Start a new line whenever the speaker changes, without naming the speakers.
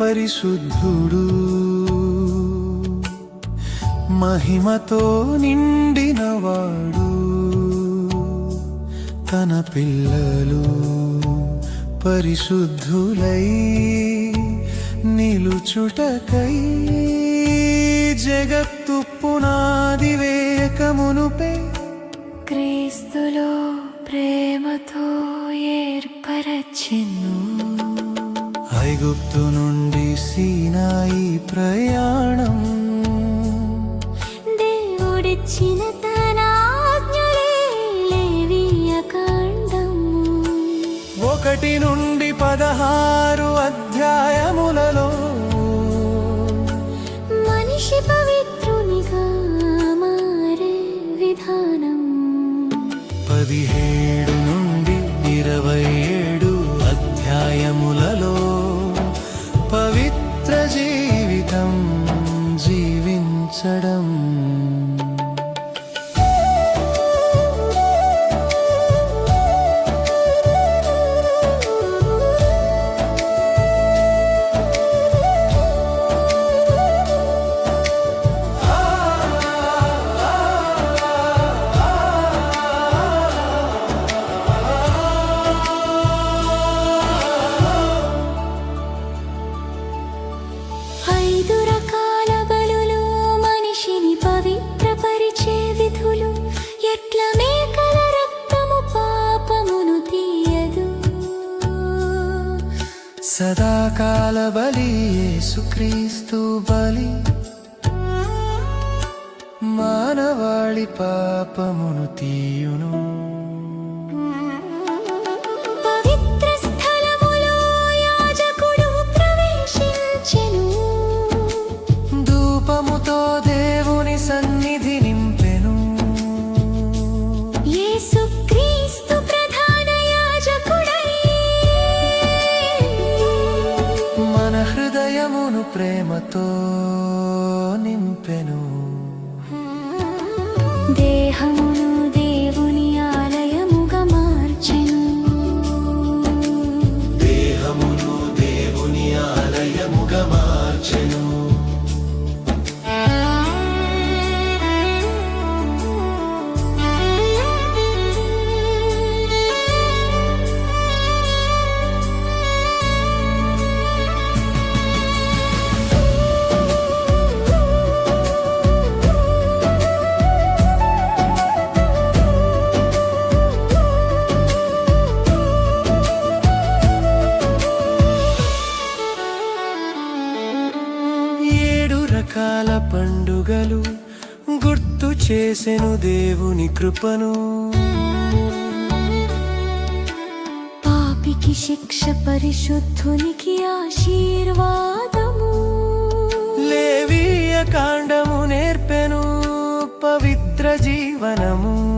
పరిశుద్ధుడు. మహిమతో నిండినవాడు. తన పిల్లలు పరిశుద్ధులై నిలుచుటకై జగత్తు పునాది వేకమునుపే
క్రీస్తులో ప్రేమతో ఏర్పరచిను.
ఐగుప్తు నుండి సీనాయి ప్రయాణం.
దేవుడిచ్చిన తన
ఒకటి నుండి పదహారు అధ్యాయములలో
మనిషి పవిత్రునిగా మారే విధానం.
పదిహేడు సదాకాల బలి యేసుక్రీస్తు బలి. మానవాళి పాపమును తీయును. హృదయమును ప్రేమతో నింపెను. దేహము ఏడు రకాల పండుగలు గుర్తు చేసెను దేవుని కృపను.
పాపికి శిక్ష పరిశుద్ధునికి ఆశీర్వాదము.
లేవీయ కాండము నేర్పెను పవిత్ర జీవనము.